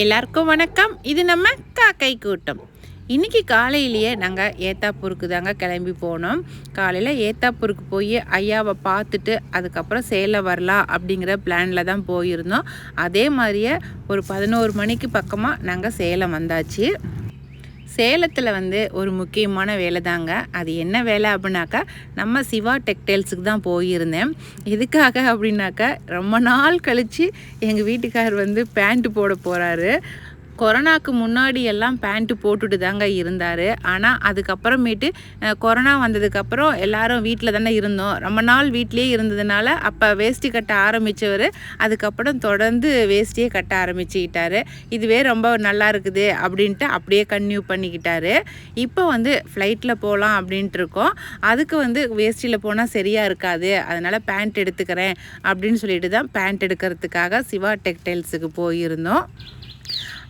எல்லாருக்கும் வணக்கம். இது நம்ம காக்கை கூட்டம். இன்றைக்கி காலையிலேயே நாங்கள் ஏத்தாப்பூருக்கு தாங்க கிளம்பி போனோம். காலையில் ஏத்தாப்பூருக்கு போய் ஐயாவை பார்த்துட்டு அதுக்கப்புறம் சேலம் வரலாம் அப்படிங்கிற பிளானில் தான் போயிருந்தோம். அதே மாதிரியே ஒரு பதினோரு மணிக்கு பக்கமாக நாங்கள் சேலம் வந்தாச்சு. சேலத்தில் வந்து ஒரு முக்கியமான வேலை தாங்க அது என்ன வேலை அப்படின்னாக்கா நம்ம சிவா டெக்டைல்ஸுக்கு தான் போயிருந்தேன். எதுக்காக அப்படின்னாக்கா ரொம்ப நாள் கழித்து எங்கள் வீட்டுக்கார் வந்து பேண்ட்டு போட போகிறாரு கொரோனாக்கு முன்னாடி எல்லாம் பேண்ட்டு போட்டுட்டு தாங்க இருந்தார். ஆனால் அதுக்கப்புறமேட்டு கொரோனா வந்ததுக்கப்புறம் எல்லாரும் வீட்டில் தானே இருந்தோம். ரொம்ப நாள் வீட்லேயே இருந்ததுனால அப்போ வேஷ்டி கட்ட ஆரம்பித்தவர் அதுக்கப்புறம் தொடர்ந்து வேஷ்டியே கட்ட ஆரம்பிச்சுக்கிட்டார். இதுவே ரொம்ப நல்லா இருக்குது அப்படின்ட்டு அப்படியே கன்டினியூ பண்ணிக்கிட்டாரு. இப்போ வந்து ஃப்ளைட்டில் போகலாம் அப்படின்ட்டு இருக்கோம். அதுக்கு வந்து வேஷ்டியில் போனால் சரியாக இருக்காது. அதனால் பேண்ட் எடுத்துக்கிறேன் அப்படின்னு சொல்லிட்டு தான் பேண்ட் எடுக்கிறதுக்காக சிவா டெக்டைல்ஸுக்கு போயிருந்தோம்.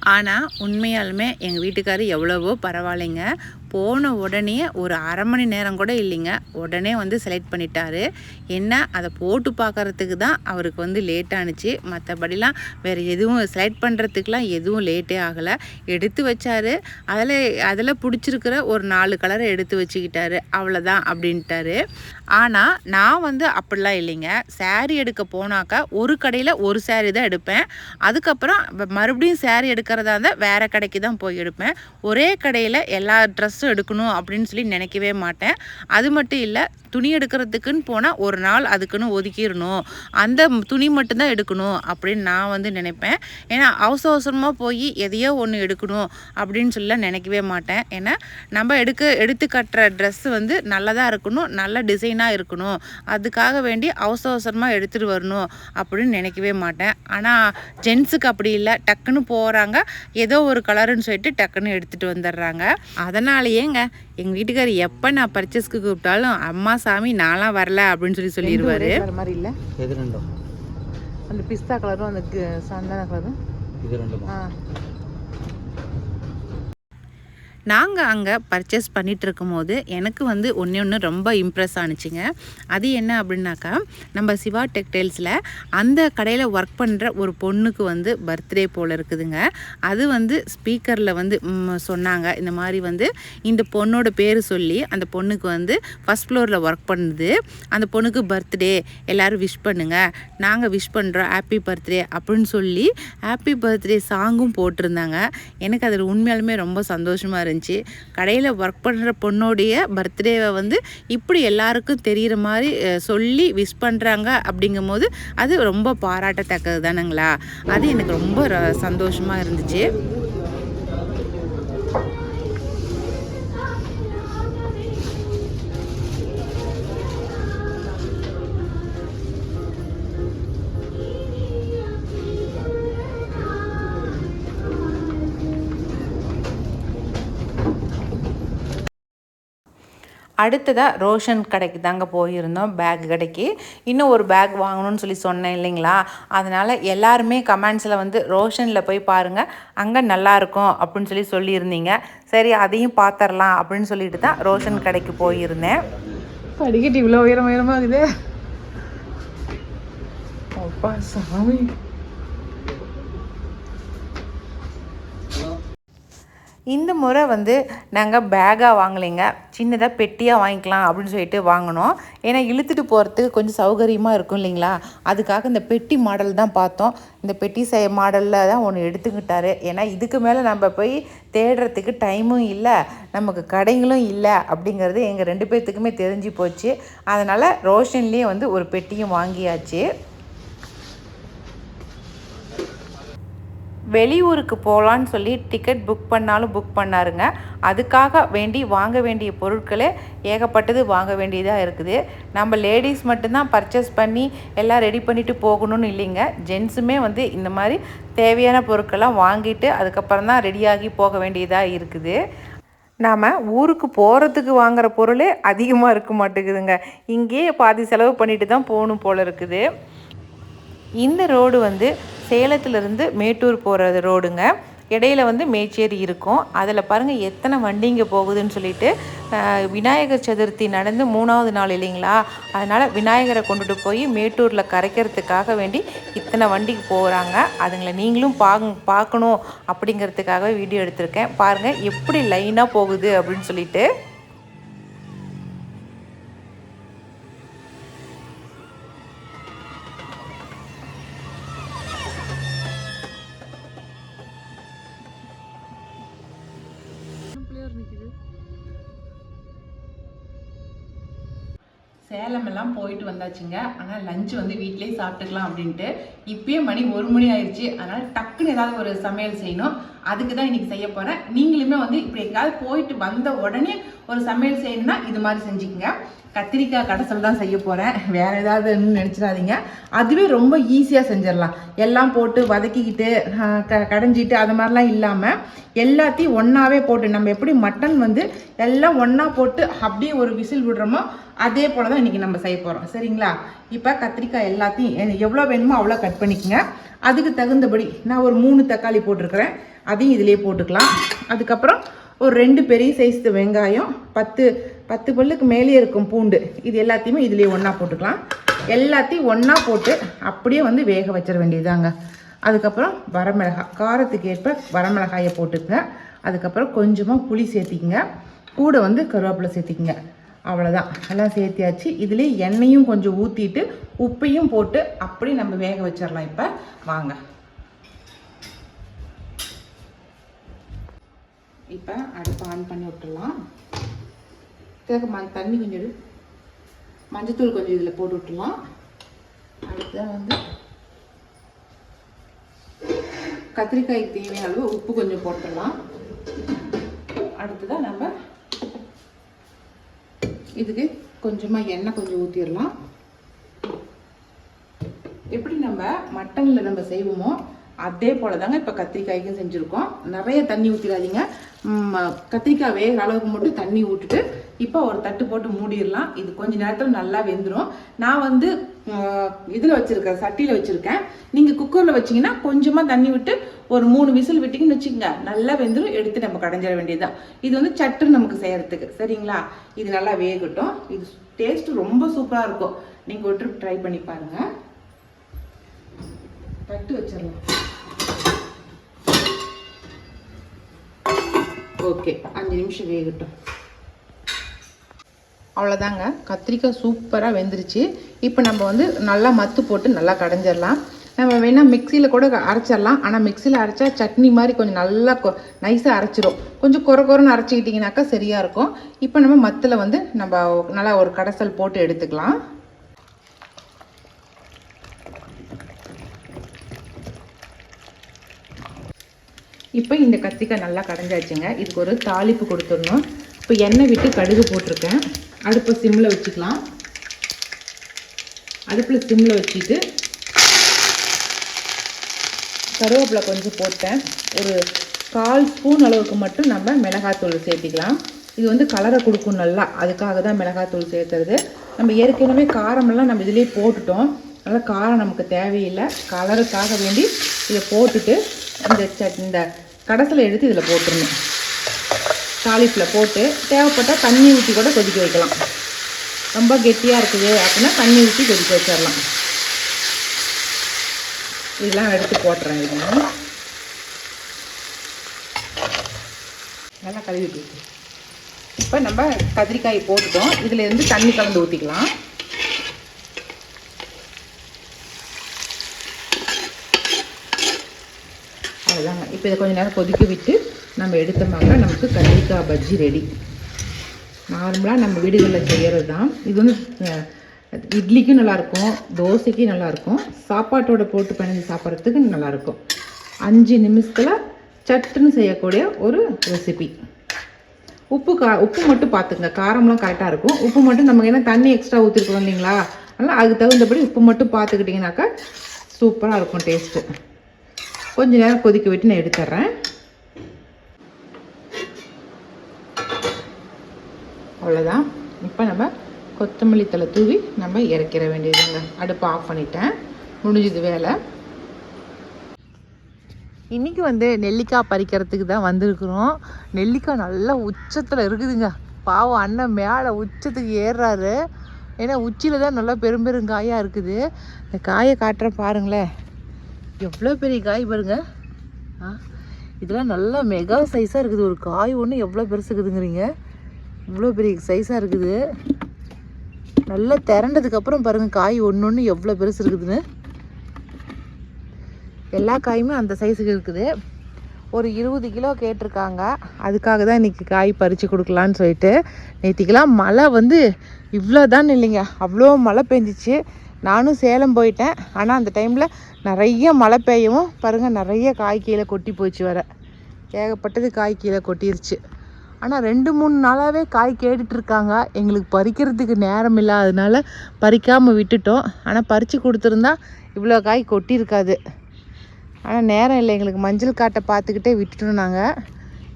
ஆனால் உண்மையாலுமே எங்கள் வீட்டுக்காரர் எவ்வளவோ பரவாயில்லைங்க. போன உடனே ஒரு அரை மணி நேரம் கூட இல்லைங்க. உடனே வந்து செலக்ட் பண்ணிட்டாரு. என்ன? அதை போட்டு பார்க்கறதுக்கு தான் அவருக்கு வந்து லேட் ஆணுச்சு மற்றபடிலாம் வேறு எதுவும் செலக்ட் பண்ணுறதுக்குலாம் எதுவும் லேட்டே ஆகலை. எடுத்து வச்சாரு. அதில் அதில் பிடிச்சிருக்கிற ஒரு நாலு கலரை எடுத்து வச்சுக்கிட்டாரு. அவ்வளோதான் அப்படின்ட்டாரு. ஆனால் நான் வந்து அப்படிலாம் இல்லைங்க. saree எடுக்க போனாக்கா ஒரு கடையில் ஒரு சேரீ தான் எடுப்பேன். அதுக்கப்புறம் மறுபடியும் saree எடுக்கிறதா இருந்தால் வேறு கடைக்கு தான் போய் எடுப்பேன். ஒரே கடையில் எல்லா ட்ரெஸ் ட்ரெஸ்ஸும் எடுக்கணும் அப்படின்னு சொல்லி நினைக்கவே மாட்டேன். அது மட்டும் இல்லை துணி எடுக்கிறதுக்குன்னு போனால் ஒரு நாள் அதுக்குன்னு ஒதுக்கிடணும். அந்த துணி மட்டும்தான் எடுக்கணும் அப்படின்னு நான் வந்து நினைப்பேன். ஏன்னா அவசர அவசரமாக போய் எதையோ ஒன்று எடுக்கணும் அப்படின்னு சொல்லலாம் நினைக்கவே மாட்டேன். ஏன்னா நம்ம எடுக்க எடுத்து கட்டுற ட்ரெஸ்ஸு வந்து நல்லதாக இருக்கணும் நல்ல டிசைனாக இருக்கணும். அதுக்காக வேண்டி அவசர அவசரமாக எடுத்துகிட்டு வரணும் அப்படின்னு நினைக்கவே மாட்டேன். ஆனால் ஜென்ஸுக்கு அப்படி இல்லை. டக்குன்னு போகிறாங்க ஏதோ ஒரு கலருன்னு சொல்லிட்டு டக்குன்னு எடுத்துகிட்டு வந்துடுறாங்க. அதனாலேயேங்க எங்கள் வீட்டுக்கார் எப்போ நான் பர்ச்சேஸ்க்கு கூப்பிட்டாலும் அம்மா சாமி நான்லாம் வரல அப்படின்னு சொல்லி சொல்லிடுவாரு மாதிரி இல்லை? எது ரெண்டும்? அந்த பிஸ்தா கலரும் அந்த சந்தன கலரும் இது ரெண்டுமா? நாங்கள் அங்கே பர்ச்சேஸ் பண்ணிட்டு இருக்கும்போது எனக்கு வந்து ஒன்று ஒன்று ரொம்ப இம்ப்ரெஸ் ஆணுச்சுங்க அது என்ன அப்படின்னாக்கா நம்ம சிவா டெக்டைல்ஸில் அந்த கடையில் ஒர்க் பண்ணுற ஒரு பொண்ணுக்கு வந்து பர்த்டே போல் இருக்குதுங்க. அது வந்து ஸ்பீக்கரில் வந்து சொன்னாங்க. இந்த மாதிரி வந்து இந்த பொண்ணோட பேர் சொல்லி அந்த பொண்ணுக்கு வந்து ஃபஸ்ட் ஃப்ளோரில் ஒர்க் பண்ணுது. அந்த பொண்ணுக்கு பர்த்டே எல்லோரும் விஷ் பண்ணுங்கள் நாங்கள் விஷ் பண்ணுறோம் ஹாப்பி பர்த்டே அப்படின்னு சொல்லி ஹாப்பி பர்த்டே சாங்கும் போட்டிருந்தாங்க. எனக்கு அதில் உண்மையாலுமே ரொம்ப சந்தோஷமாக இருந்துச்சு. கடையில் ஒர்க் பண்ணுற பொண்ணோடைய பர்த்டேவை வந்து இப்படி எல்லாருக்கும் தெரிகிற மாதிரி சொல்லி விஷ் பண்ணுறாங்க அப்படிங்கும்போது அது ரொம்ப பாராட்டத்தக்கது தானுங்களா அது எனக்கு ரொம்ப ர- சந்தோஷமா இருந்துச்சு. அடுத்ததாக ரோஷன் கடைக்கு தாங்க போயிருந்தோம் பேக் கடைக்கு. இன்னும் ஒரு பேக் வாங்கணும்னு சொல்லி சொன்னேன் இல்லைங்களா? அதனால் எல்லாருமே கமெண்ட்ஸில் வந்து ரோஷனில் போய் பாருங்கள் அங்கே நல்லாயிருக்கும் அப்படின்னு சொல்லி சொல்லியிருந்தீங்க. சரி அதையும் பார்த்துடலாம் அப்படின்னு சொல்லிட்டு தான் ரோஷன் கடைக்கு போயிருந்தேன். படிக்கட்டு இவ்வளோ உயரம் உயரமாக இருக்குது. அப்பா சாமி. இந்த முறை வந்து நாங்கள் பேக்காக வாங்கலைங்க. சின்னதாக பெட்டியாக வாங்கிக்கலாம் அப்படின்னு சொல்லிட்டு வாங்கினோம். ஏன்னா இழுத்துட்டு போகிறதுக்கு கொஞ்சம் சௌகரியமாக இருக்கும் இல்லைங்களா? அதுக்காக இந்த பெட்டி மாடல் தான் பார்த்தோம். இந்த பெட்டி சை மாடலில் தான் ஒன்று எடுத்துக்கிட்டாரு. ஏன்னா இதுக்கு மேலே நம்ம போய் தேடுறதுக்கு டைமும் இல்லை நமக்கு கடைகளும் இல்லை அப்படிங்கிறது எங்கள் ரெண்டு பேர்த்துக்குமே தெரிஞ்சு போச்சு. அதனால் ரோஷன்லேயே வந்து ஒரு பெட்டியும் வாங்கியாச்சு. வெளியூருக்கு போகலான்னு சொல்லி டிக்கெட் புக் பண்ணாலும் புக் பண்ணாருங்க. அதுக்காக வேண்டி வாங்க வேண்டிய பொருட்களே ஏகப்பட்டது வாங்க வேண்டியதாக இருக்குது. நம்ம லேடிஸ் மட்டும்தான் பர்ச்சேஸ் பண்ணி எல்லாம் ரெடி பண்ணிவிட்டு போகணும்னு இல்லைங்க. ஜென்ஸுமே வந்து இந்த மாதிரி தேவையான பொருட்கள்லாம் வாங்கிட்டு அதுக்கப்புறம் தான் ரெடியாகி போக வேண்டியதாக இருக்குது. நாம் ஊருக்கு போகிறதுக்கு வாங்குகிற பொருளே அதிகமாக இருக்க மாட்டேங்குதுங்க. இங்கேயே பாதி செலவு பண்ணிட்டு தான் போகணும் போல இருக்குது. இந்த ரோடு வந்து சேலத்துலேருந்து மேட்டூர் போகிற ரோடுங்க. இடையில வந்து மேச்சேரி இருக்கும். அதில் பாருங்கள் எத்தனை வண்டிங்க போகுதுன்னு சொல்லிட்டு விநாயகர் சதுர்த்தி நடந்து மூணாவது நாள் இல்லைங்களா? அதனால் விநாயகரை கொண்டுட்டு போய் மேட்டூரில் கரைக்கிறதுக்காக வேண்டி இத்தனை வண்டிக்கு போகிறாங்க அதுங்களை நீங்களும் பாங்க பார்க்கணும் அப்படிங்கிறதுக்காக வீடியோ எடுத்திருக்கேன். பாருங்கள் எப்படி லைனாக போகுது அப்படின்னு சொல்லிட்டு. போயிட்டு வந்தாச்சுங்க. ஆனால் லஞ்ச் வந்து வீட்டிலேயே சாப்பிட்டுக்கலாம் அப்படின்ட்டு இப்பயே மணி ஒரு மணி ஆயிடுச்சு அதனால் டக்குன்னு ஏதாவது ஒரு சமையல் செய்யணும். அதுக்கு தான் இன்னைக்கு செய்ய போகிறேன் நீங்களுமே வந்து இப்படி எங்கேயாவது போயிட்டு வந்த உடனே ஒரு சமையல் செய்யணும்னா இது மாதிரி செஞ்சுக்கோங்க. கத்திரிக்காய் கடைசல் தான் செய்ய போகிறேன் வேறு ஏதாவது நினச்சிடாதீங்க. அதுவே ரொம்ப ஈஸியாக செஞ்சிடலாம். எல்லாம் போட்டு வதக்கிக்கிட்டு க கடைஞ்சிட்டு அது மாதிரிலாம் இல்லாமல் எல்லாத்தையும் ஒன்றாவே போட்டு நம்ம எப்படி மட்டன் வந்து எல்லாம் ஒன்றா போட்டு அப்படியே ஒரு விசில் விடுறோமோ அதே போல் தான் இன்றைக்கி நம்ம செய்ய போகிறோம் சரிங்களா? இப்போ கத்திரிக்காய் எல்லாத்தையும் எவ்வளோ வேணுமோ அவ்வளோ கட் பண்ணிக்கங்க. அதுக்கு தகுந்தபடி நான் ஒரு மூணு தக்காளி போட்டிருக்கிறேன். அதையும் இதிலே போட்டுக்கலாம். அதுக்கப்புறம் ஒரு ரெண்டு பெரிய சைஸ் வெங்காயம் பத்து பத்து பல்லுக்கு மேலே இருக்கும் பூண்டு. இது எல்லாத்தையுமே இதுலேயே ஒன்றா போட்டுக்கலாம். எல்லாத்தையும் ஒன்றா போட்டு அப்படியே வந்து வேக வச்சிட வேண்டியதாங்க அதுக்கப்புறம் வரமிளகாய் காரத்துக்கு ஏற்ப வரமிளகாயை போட்டுக்கங்க. அதுக்கப்புறம் கொஞ்சமாக புளி சேர்த்திக்கங்க. கூட வந்து கருவேப்பிலை சேர்த்திக்கங்க. அவ்வளோதான் எல்லாம் சேர்த்தியாச்சு. இதுலேயே எண்ணெயும் கொஞ்சம் ஊற்றிட்டு உப்பையும் போட்டு அப்படியே நம்ம வேக வச்சிடலாம் இப்போ. வாங்க. இப்போ அடுப்பு ஆன் பண்ணி விட்டுடலாம். இதுக்கு ம தண்ணி கொஞ்சம் மஞ்சத்தூள் கொஞ்சம் இதில் போட்டு விட்டுலாம் அடுத்து வந்து கத்திரிக்காய்க்கு தேவையான அளவு உப்பு கொஞ்சம் போட்டுடலாம். அடுத்ததாக நம்ம இதுக்கு கொஞ்சமாக எண்ணெய் கொஞ்சம் ஊற்றிடலாம் எப்படி நம்ம மட்டனில் நம்ம செய்வோமோ அதே போல தாங்க இப்போ கத்திரிக்காய்க்கும் செஞ்சுருக்கோம். நிறைய தண்ணி ஊற்றிடாதீங்க கத்திரிக்காய் வேகிற அளவுக்கு மட்டும் தண்ணி விட்டுட்டு இப்போ ஒரு தட்டு போட்டு மூடிடலாம். இது கொஞ்ச நேரத்தில் நல்லா வெந்துடும் நான் வந்து இதில் வச்சுருக்கேன் சட்டியில் வச்சுருக்கேன். நீங்கள் குக்கரில் வச்சீங்கன்னா கொஞ்சமாக தண்ணி விட்டு ஒரு மூணு விசில் விட்டிங்கன்னு வச்சுக்கோங்க. நல்லா வெந்துடும் எடுத்து நம்ம கடைஞ்சிட வேண்டியதுதான். இது வந்து சட்டு நமக்கு செய்கிறதுக்கு சரிங்களா? இது நல்லா வேகட்டும். இது டேஸ்ட் ரொம்ப சூப்பராக இருக்கும். நீங்கள் ஒரு ட்ரிப் ட்ரை பண்ணி பாருங்கள் தட்டு வச்சிடலாம். ஓகே. அஞ்சு நிமிஷம் வேகட்டும். அவ்வளோதாங்க கத்திரிக்காய் சூப்பராக வெந்துருச்சு. இப்போ நம்ம வந்து நல்லா மத்து போட்டு நல்லா கடைஞ்சிடலாம் நம்ம வேணால் மிக்சியில் கூட அரைச்சிடலாம் ஆனால் மிக்சியில் அரைச்சா சட்னி மாதிரி கொஞ்சம் நல்லா கொ நைஸாக அரைச்சிரும். கொஞ்சம் குறை குறைன்னு அரைச்சிக்கிட்டிங்கனாக்கா சரியாக இருக்கும். இப்போ நம்ம மத்தில் வந்து நம்ம நல்லா ஒரு கடைசல் போட்டு எடுத்துக்கலாம். இப்போ இந்த கத்திரிக்காய் நல்லா கடைஞ்சாச்சுங்க. இதுக்கு ஒரு தாளிப்பு கொடுத்துடணும். இப்போ எண்ணெய் விட்டு கடுகு போட்டிருக்கேன். அடுப்பை சிம்மில் வச்சுக்கலாம். அடுப்பில் சிம்மில் வச்சுட்டு கருவேப்பிலை கொஞ்சம் போட்டேன். ஒரு கால் ஸ்பூன் அளவுக்கு மட்டும் நம்ம மிளகாத்தூள் சேர்த்திக்கலாம். இது வந்து கலரை கொடுக்கும் நல்லா. அதுக்காக தான் மிளகாத்தூள் சேர்த்துறது. நம்ம ஏற்கனவே காரமெல்லாம் நம்ம இதிலே போட்டுட்டோம். அதனால் காரம் நமக்கு தேவையில்லை. கலருக்காக வேண்டி இதை போட்டுட்டு இந்த இந்த கடைசியில் எடுத்து இதில் போட்டுருணும் தாளிப்பில் போட்டு தேவைப்பட்டால் தண்ணி ஊற்றி கூட கொதிக்க வைக்கலாம். ரொம்ப கெட்டியாக இருக்குது அப்படின்னா தண்ணி ஊற்றி கொதிக்க வச்சிடலாம். இதெல்லாம் எடுத்து போட்டுறேன் இது நல்லா கழுவிட்டு இப்போ நம்ம கத்திரிக்காய் போட்டுட்டோம். இதுலேருந்து தண்ணி கலந்து ஊற்றிக்கலாம் அவ்வளோதாங்க இப்போ இதை கொஞ்ச நேரம் கொதிக்க விட்டு நம்ம எடுத்தோம்னாக்கா நமக்கு கத்திரிக்காய் பஜ்ஜி ரெடி நார்மலாக நம்ம வீடுகளில் செய்கிறது தான் இது வந்து இட்லிக்கும் நல்லாயிருக்கும் தோசைக்கும் நல்லாயிருக்கும் சாப்பாட்டோட போட்டு பிணைஞ்சு சாப்பிட்றதுக்கு நல்லாயிருக்கும் அஞ்சு நிமிஷத்தில் சட்டுன்னு செய்யக்கூடிய ஒரு ரெசிபி உப்பு கா உப்பு மட்டும் பார்த்துங்க காரம்லாம் கரெக்டாக இருக்கும். உப்பு மட்டும் நமக்கு என்ன தண்ணி எக்ஸ்ட்ரா ஊற்றிருக்கோம் இல்லைங்களா? அதனால் அதுக்கு தகுந்தபடி உப்பு மட்டும் பார்த்துக்கிட்டிங்கனாக்கா சூப்பராக இருக்கும் டேஸ்ட்டு கொஞ்சம் நேரம் கொதிக்க விட்டு நான் எடுத்துட்றேன் அவ்வளோதான் இப்போ நம்ம கொத்தமல்லி தலை தூவி நம்ம இறக்கிற வேண்டியதுங்க. அடுப்பை ஆஃப் பண்ணிட்டேன். முடிஞ்சது வேலை. இன்றைக்கி வந்து நெல்லிக்காய் பறிக்கிறதுக்கு தான் வந்திருக்கிறோம். நெல்லிக்காய் நல்லா உச்சத்தில் இருக்குதுங்க. பாவம் அண்ணன் மேலே உச்சத்துக்கு ஏறுறாரு. ஏன்னா உச்சியில் தான் நல்லா பெரும் பெரும் காயாக இருக்குது. இந்த காயை காட்டுறேன் பாருங்களேன். எவ்வளோ பெரிய காய் பாருங்க. ஆ இதெல்லாம் நல்லா மெகா சைஸாக இருக்குது. ஒரு காய் ஒன்று எவ்வளோ பெருசு இருக்குதுங்கிறீங்க இவ்வளோ பெரிய சைஸாக இருக்குது. நல்லா திரண்டதுக்கப்புறம் பாருங்கள் காய் ஒன்று ஒன்று எவ்வளோ பெருசு இருக்குதுன்னு. எல்லா காயுமே அந்த சைஸுக்கு இருக்குது. ஒரு இருபது கிலோ கேட்டிருக்காங்க. அதுக்காக தான் இன்றைக்கி காய் பறித்து கொடுக்கலான்னு சொல்லிட்டு நேற்றுக்கெல்லாம் மழை வந்து இவ்வளோ தான் இல்லைங்க. அவ்வளோ மழை பெஞ்சிச்சு. நானும் சேலம் போயிட்டேன். ஆனால் அந்த டைமில் நிறைய மழை பெய்யவும் பாருங்கள் நிறைய காய் கீழே கொட்டி போச்சு வர ஏகப்பட்டது காய் கீழே கொட்டிருச்சு. ஆனால் ரெண்டு மூணு நாளாகவே காய் கேட்டுட்ருக்காங்க. எங்களுக்கு பறிக்கிறதுக்கு நேரம் இல்லாததுனால பறிக்காமல் விட்டுட்டோம். ஆனால் பறித்து கொடுத்துருந்தா இவ்வளோ காய் கொட்டியிருக்காது. ஆனால் நேரம் இல்லை எங்களுக்கு மஞ்சள் காட்டை பார்த்துக்கிட்டே விட்டுட்டோம் நாங்கள்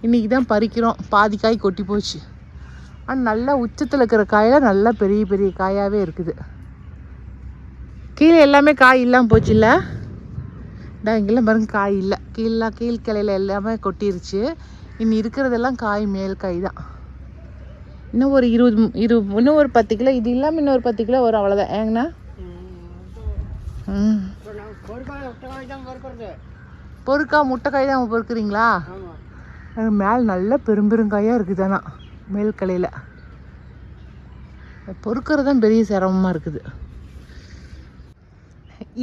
இன்றைக்கி தான் பறிக்கிறோம். பாதி காய் கொட்டி போச்சு. ஆனால் நல்லா உச்சத்தில் இருக்கிற காயெல்லாம் நல்லா பெரிய பெரிய காயாகவே இருக்குது. கீழே எல்லாமே காய் இல்லாமல் போச்சுல்ல? இல்லை இங்கெல்லாம் பாருங்க காய் இல்லை. கீழே கீழ் எல்லாமே கொட்டிருச்சு. இனி இருக்கிறதெல்லாம் காய் மேல் காய் தான். இன்னும் ஒரு இருபது இரு இன்னும் ஒரு பத்து கிலோ இது இல்லாமல் இன்னும் ஒரு பத்து கிலோ வரும் அவ்வளோதான் ஏங்கண்ணா? ம். பொறுக்கா முட்டைக்காய் தான் பொறுக்குறீங்களா? மேல் நல்ல பெரும்பெருங்காயாக இருக்குது ஆனால் மேல் கலையில். பொறுக்கிறது தான் பெரிய சிரமமாக இருக்குது.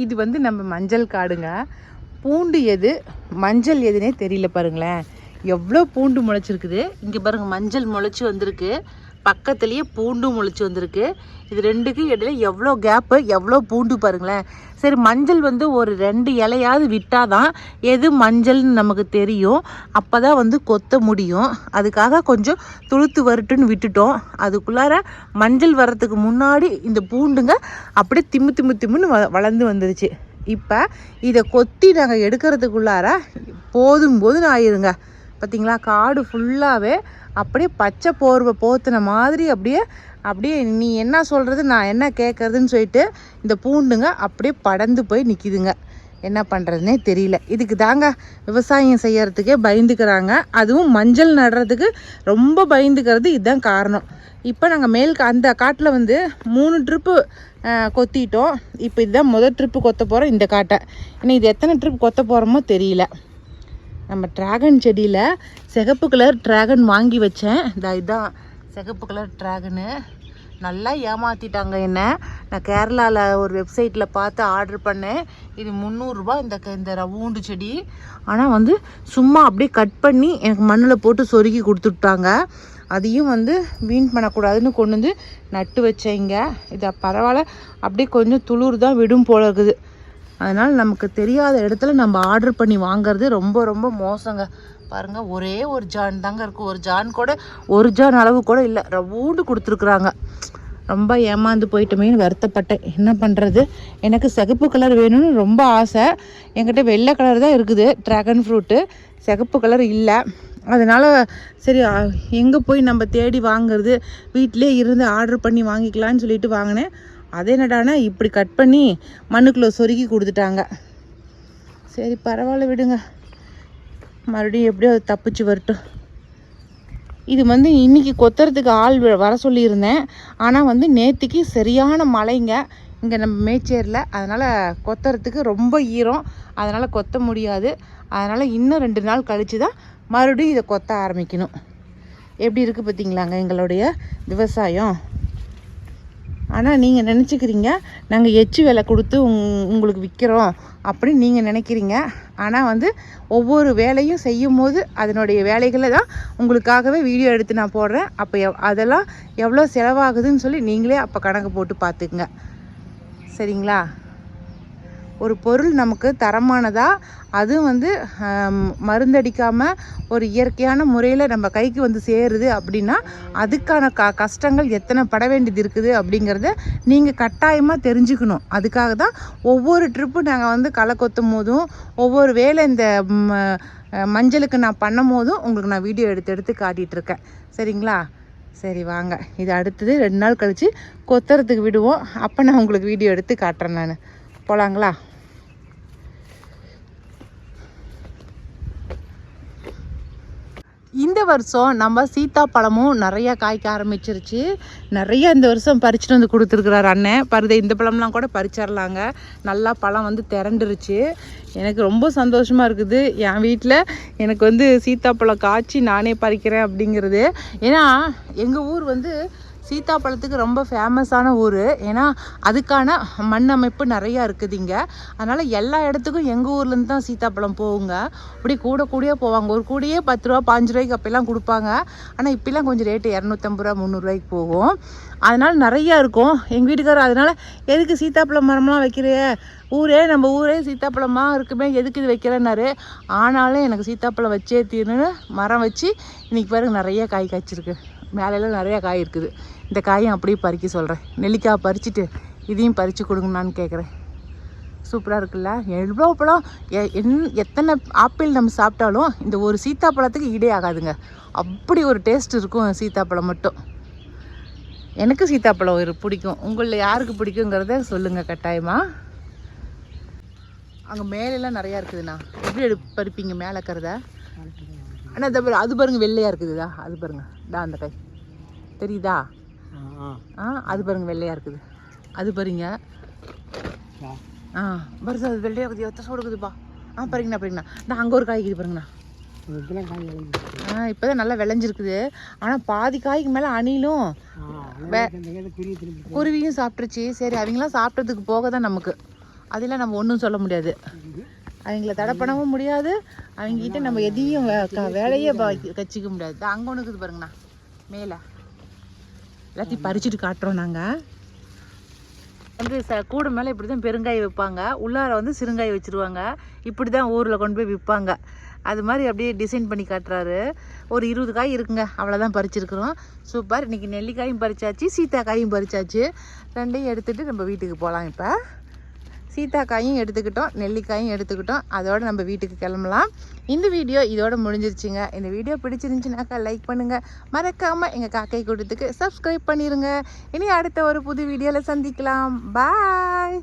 இது வந்து நம்ம மஞ்சள் காடுங்க. பூண்டு எது மஞ்சள் எதுனே தெரியல பாருங்களேன். எவ்வளோ பூண்டு முளைச்சிருக்குது? இங்கே பாருங்க மஞ்சள் முளைச்சி வந்திருக்கு. பக்கத்துலேயே பூண்டு முளைச்சி வந்திருக்கு. இது ரெண்டுக்கும் இடையில எவ்வளோ கேப்பு எவ்வளோ பூண்டு பாருங்களேன். சரி மஞ்சள் வந்து ஒரு ரெண்டு இலையாவது விட்டாதான் எது மஞ்சள்னு நமக்கு தெரியும். அப்போ தான் வந்து கொத்த முடியும். அதுக்காக கொஞ்சம் துளுத்து வரட்டுன்னு விட்டுட்டோம். அதுக்குள்ளார மஞ்சள் வர்றதுக்கு முன்னாடி இந்த பூண்டுங்க அப்படியே திம்மு திம்மு திம்முன்னு வளர்ந்து வந்துருச்சு. இப்போ இதை கொத்தி நாங்கள் எடுக்கிறதுக்குள்ளார போதும் போதும் ஆயிருங்க. பார்த்தீங்களா காடு ஃபுல்லாகவே அப்படியே பச்சை போர்வை போத்துன மாதிரி அப்படியே அப்படியே நீ என்ன சொல்கிறது நான் என்ன கேட்குறதுன்னு சொல்லிட்டு இந்த பூண்டுங்க அப்படியே படந்து போய் நிற்கிதுங்க என்ன பண்ணுறதுனே தெரியல. இதுக்கு தாங்க விவசாயம் செய்யறதுக்கே பயந்துக்கிறாங்க. அதுவும் மஞ்சள் நடுறதுக்கு ரொம்ப பயந்துக்கிறது இதுதான் காரணம். இப்போ நாங்கள் மேல் அந்த காட்டில் வந்து மூணு ட்ரிப்பு கொத்திட்டோம். இப்போ இதுதான் முதல் ட்ரிப்பு கொத்த போகிறோம் இந்த காட்டை. இன்னும் இது எத்தனை ட்ரிப் கொத்த போகிறோமோ தெரியல. நம்ம டிராகன் செடியில் சிகப்பு கலர் டிராகன் வாங்கி வச்சேன். இந்த இதான் சிகப்பு கலர் டிராகனு நல்லா ஏமாற்றிட்டாங்க என்ன. நான் கேரளாவில் ஒரு வெப்சைட்டில் பார்த்து ஆர்டர் பண்ணேன். இது முந்நூறுரூபா இந்த க- இந்த ரவுண்டு செடி. ஆனால் வந்து சும்மா அப்படியே கட் பண்ணி எனக்கு மண்ணில் போட்டு சொருகி கொடுத்துட்டாங்க. அதையும் வந்து வீண் பண்ணக்கூடாதுன்னு கொண்டு வந்து நட்டு வச்சேங்க இதை பரவாயில்ல. அப்படியே கொஞ்சம் துளிர் தான் விடும் போல இருக்குது. அதனால் நமக்கு தெரியாத இடத்துல நம்ம ஆர்டர் பண்ணி வாங்குறது ரொம்ப ரொம்ப மோசங்க. பாருங்கள் ஒரே ஒரு ஜான் தாங்க இருக்குது ஒரு ஜான் கூட ஒரு ஜான் அளவு கூட இல்லை. ரவுண்டு கொடுத்துருக்குறாங்க. ரொம்ப ஏமாந்து போயிட்டோமேன்னு வருத்தப்பட்டேன். என்ன பண்ணுறது எனக்கு சிகப்பு கலர் வேணும்னு ரொம்ப ஆசை. என்கிட்ட வெள்ளை கலர் தான் இருக்குது. ட்ராகன் ஃப்ரூட்டு சிகப்பு கலர் இல்லை. அதனால் சரி எங்கே போய் நம்ம தேடி வாங்குறது? வீட்டிலே இருந்து ஆர்டர் பண்ணி வாங்கிக்கலான்னு சொல்லிட்டு வாங்கினேன். அதே என்னடானா இப்படி கட் பண்ணி மண்ணுக்குள்ளே சொருகி கொடுத்துட்டாங்க. சரி பரவாயில்ல விடுங்க. மறுபடியும் எப்படியோ அது தப்பிச்சு வரட்டும். இது வந்து இன்னைக்கு கொத்துறதுக்கு ஆள் வர சொல்லியிருந்தேன். ஆனால் வந்து நேற்றுக்கு சரியான மழைங்க. இங்கே நம்ம மேச்சேரில் அதனால் கொத்துறதுக்கு ரொம்ப ஈரம். அதனால் கொத்த முடியாது. அதனால் இன்னும் ரெண்டு நாள் கழித்து தான் மறுபடியும் இதை கொத்த ஆரம்பிக்கணும். எப்படி இருக்குது பார்த்தீங்களாங்க எங்களுடைய விவசாயம்? ஆனால் நீங்கள் நினச்சிக்கிறீங்க நாங்கள் எச்சு விலை கொடுத்து உங் உங்களுக்கு விற்கிறோம் அப்படின்னு நீங்கள் நினைக்கிறீங்க. ஆனால் வந்து ஒவ்வொரு வேலையும் செய்யும் போது அதனுடைய வேலைகளை தான் உங்களுக்காகவே வீடியோ எடுத்து நான் போடுறேன். அப்போ எவ் அதெல்லாம் எவ்வளோ செலவாகுதுன்னு சொல்லி நீங்களே அப்போ கணக்கு போட்டு பார்த்துக்குங்க. சரிங்களா? ஒரு பொருள் நமக்கு தரமானதாக அதுவும் வந்து மருந்தடிக்காமல் ஒரு இயற்கையான முறையில் நம்ம கைக்கு வந்து சேருது அப்படின்னா அதுக்கான க கஷ்டங்கள் எத்தனை பட வேண்டியது இருக்குது அப்படிங்கிறத நீங்கள் கட்டாயமாக தெரிஞ்சுக்கணும். அதுக்காக தான் ஒவ்வொரு ட்ரிப்பு நாங்கள் வந்து களை கொத்தும் போதும் ஒவ்வொரு வேலை இந்த மஞ்சளுக்கு நான் பண்ணும் போதும் உங்களுக்கு நான் வீடியோ எடுத்து எடுத்து காட்டிகிட்ருக்கேன் சரிங்களா? சரி வாங்க. இது அடுத்தது ரெண்டு நாள் கழித்து கொத்துறதுக்கு விடுவோம். அப்போ நான் உங்களுக்கு வீடியோ எடுத்து காட்டுறேன் நான். போகலாங்களா இந்த வருஷம் நம்ம சீத்தாப்பழமும் நிறையா காய்க்க ஆரம்பிச்சிருச்சு. நிறைய இந்த வருஷம் பறிச்சுட்டு வந்து கொடுத்துருக்குறாரு அண்ணன் பருதை இந்த பழம்லாம் கூட பறிச்சிடலாங்க நல்லா பழம் வந்து திரண்டுருச்சு. எனக்கு ரொம்ப சந்தோஷமாக இருக்குது. என் வீட்டில் எனக்கு வந்து சீத்தாப்பழம் காய்ச்சி நானே பறிக்கிறேன் அப்படிங்கிறது. ஏன்னா எங்கள் ஊர் வந்து சீத்தாப்பழத்துக்கு ரொம்ப ஃபேமஸான ஊர். ஏன்னா அதுக்கான மண் அமைப்பு நிறையா இருக்குது இங்கே. அதனால் எல்லா இடத்துக்கும் எங்கள் ஊர்லேருந்து தான் சீத்தாப்பழம் போகுங்க. அப்படி கூட கூடயே போவாங்க. ஒரு கூடயே பத்து ரூபா பாஞ்சு ரூபாய்க்கு அப்போல்லாம் கொடுப்பாங்க. ஆனால் இப்பெல்லாம் கொஞ்சம் ரேட்டு இரநூத்தம்பது ரூபா முந்நூறுரூவாய்க்கு போகும். அதனால் நிறையா இருக்கும். எங்கள் வீட்டுக்காரர் அதனால் எதுக்கு சீத்தாப்பழம் மரம்லாம் வைக்கிறிய? ஊரே நம்ம ஊரே சீத்தாப்பழமாக இருக்குமே. எதுக்கு இது வைக்கிறேன்னாரு. ஆனாலும் எனக்கு சீத்தாப்பழம் வச்சே தீர்னு மரம் வச்சு இன்றைக்கி பாருங்க நிறைய காய் காய்ச்சிருக்கு. மேலெல்லாம் நிறைய காய் இருக்குது. இந்த காயும் அப்படியே பறிக்க சொல்கிறேன் நெல்லிக்காய் பறிச்சுட்டு இதையும் பறித்து கொடுங்கண்ணான்னு கேட்குறேன் சூப்பராக இருக்குல்ல? எவ்வளோ பழம்? எ- என் எத்தனை ஆப்பிள் நம்ம சாப்பிட்டாலும் இந்த ஒரு சீத்தாப்பழத்துக்கு ஈடே ஆகாதுங்க. அப்படி ஒரு டேஸ்ட் இருக்கும் சீத்தாப்பழம் மட்டும். எனக்கு சீத்தாப்பழம் ஒரு பிடிக்கும். உங்களில் யாருக்கு பிடிக்குங்கிறத சொல்லுங்கள் கட்டாயமாக அங்கே மேலெல்லாம் நிறையா இருக்குதுண்ணா. எப்படி எடு பறிப்பீங்க மேலே இருக்கிறத அண்ணா இந்த பாரு அது பாருங்க வெள்ளையாக இருக்குதுதா அது பாருங்க. டா அந்த கை. தெரியுதா? ஆ அது பாருங்க வெள்ளையாக இருக்குது. அது பாருங்க. ஆ வருது அது வெள்ளையாக இருக்குது. எத்த சோடு இருக்குதுப்பா. ஆ பாருங்கண்ணா பாருங்கண்ணா. நான் அங்கே ஒரு காய் இருக்குது பாருங்கண்ணா. ஆ இப்போ தான் நல்லா விளைஞ்சிருக்குது. ஆனால் பாதி காய்க்கு மேலே அணிலும் குருவியும் சாப்பிட்ருச்சு சரி அவங்களாம் சாப்பிட்டதுக்கு போக தான் நமக்கு. அதெல்லாம் நம்ம ஒன்றும் சொல்ல முடியாது. அவங்கள தடை பண்ணவும் முடியாது. அவங்ககிட்ட நம்ம எதையும் வேலையே கச்சிக்க முடியாது. அங்கே ஒன்று இருக்குது பாருங்கண்ணா. மேலே. எல்லாத்தையும் பறிச்சுட்டு காட்டுறோம் நாங்கள் வந்து ச கூடை மேலே இப்படி தான் பெருங்காய் வைப்பாங்க. உள்ளார வந்து சிறுங்காய் வச்சுருவாங்க. இப்படி தான் ஊரில் கொண்டு போய் விற்பாங்க அது மாதிரி அப்படியே டிசைன் பண்ணி காட்டுறாரு. ஒரு இருபது காய் இருக்குங்க. அவ்வளோதான் பறிச்சிருக்கிறோம். சூப்பர். இன்றைக்கி நெல்லிக்காயும் பறிச்சாச்சு சீத்தாக்காயும் பறிச்சாச்சு. ரெண்டையும் எடுத்துகிட்டு நம்ம வீட்டுக்கு போகலாம் இப்போ. சீத்தாக்காயும் எடுத்துக்கிட்டோம் நெல்லிக்காயும் எடுத்துக்கிட்டோம். அதோடு நம்ம வீட்டுக்கு கிளம்பலாம். இந்த வீடியோ இதோட முடிஞ்சிருச்சுங்க. இந்த வீடியோ பிடிச்சிருந்துச்சுனாக்கா லைக் பண்ணுங்கள் மறக்காமல் எங்கள் காக்கை கூட்டத்துக்கு சப்ஸ்கிரைப் பண்ணிடுங்க இனி அடுத்த ஒரு புது வீடியோவில் சந்திக்கலாம். பாய்